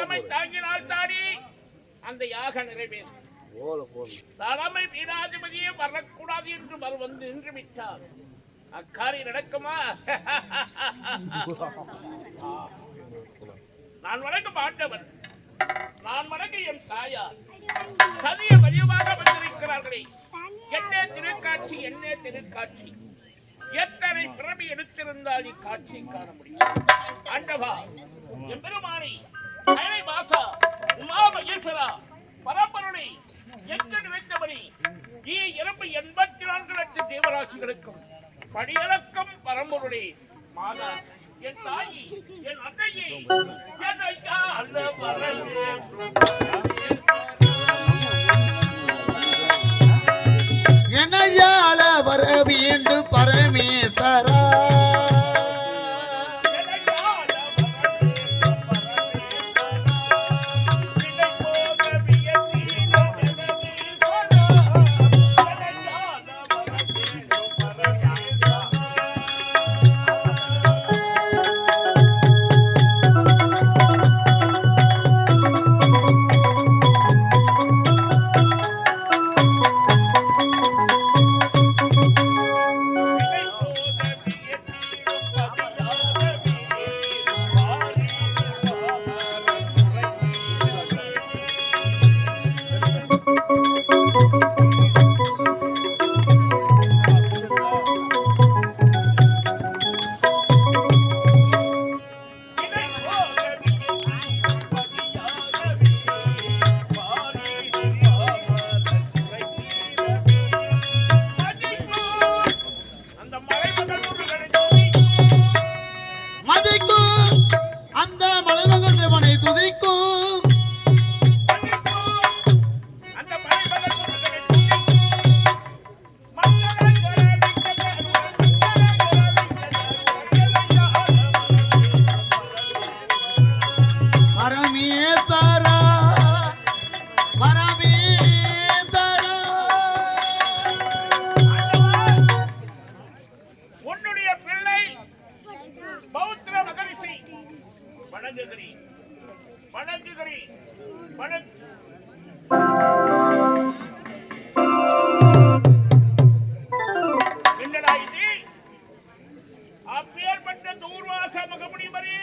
தலைமை தாங்கினால் தாடி அந்த யாக நிறைவேறும். தலைமை பீனாதிபதியே வரக்கூடாது என்று வந்து நின்று விட்டார் அக்காரி நடக்குமா? நான் வணக்க மாட்டவன் நான் வணக்க என் தாயார். சதிய பதிவாக வந்திருக்கிறார்களே. என்ன திருக்காட்சி என்ன திருக்காட்சி. எத்தனை பிறமி எடுத்திருந்தால் இக்காட்சியை காண முடியும். அண்டவா எம்பெருமானை கைலை வாசா உமா மகேஸ்வரா பரம்பருளை எங்கு நினைத்தபடி ஈ இறப்பு எண்பத்தி நான்கு லட்சம் தேவராசிகளுக்கும் படியளக்கம் பரம்பொருளே. மாதா என் தாயி என் அன்னையே வணங்குகிறேன். வணங்குகிறேன். என்னடா இது? அப்பேற்பட்ட தூர்வாச வரி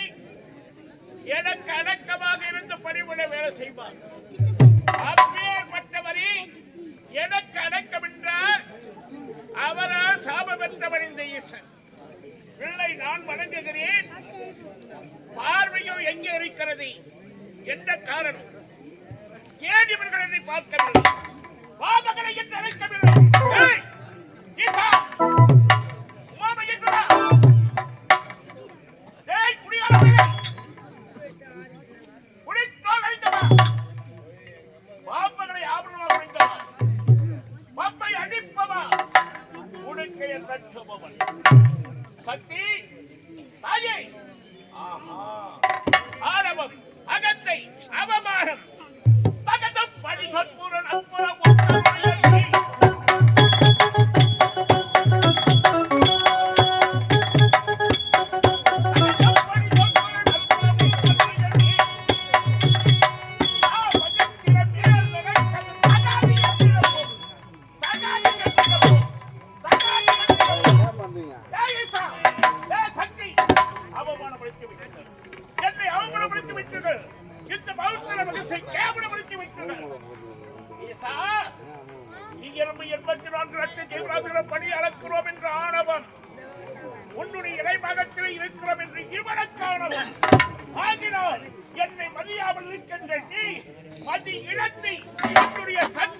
எனக்கு அடக்கமாக இருந்து பணிபுட வேலை செய்வார். அப்பேற்பட்டவரி எனக்கு அடக்கம் என்றால் அவரால் சாபம் பெற்றவர் இந்த ஈசன். பிள்ளை நான் வணங்குகிறேன். பார்வையோ எங்கே இருக்கிறது? என்ன காரணம்? ஏன் இவர்கள் என்னை பார்க்கவில்லை? பாபகளை என்று அழைக்கவில்லை Thank you. Sakti! என்னை அவமானப்படுத்தி விட்டீர்கள் இந்த பௌத்தர கேவலப்படுத்தி விட்டீர்கள் எண்பத்தி நான்கு லட்சம் ஜீவராசிகளும் பணி அளக்கிறோம் என்ற ஆணவம் உன்னுடைய இருக்கிறோம் என்று இவனுக்கானவன் ஆகினால் என்னை மதியாமல் இருக்கின்ற நீ மதி இழந்து என்னுடைய சக்தி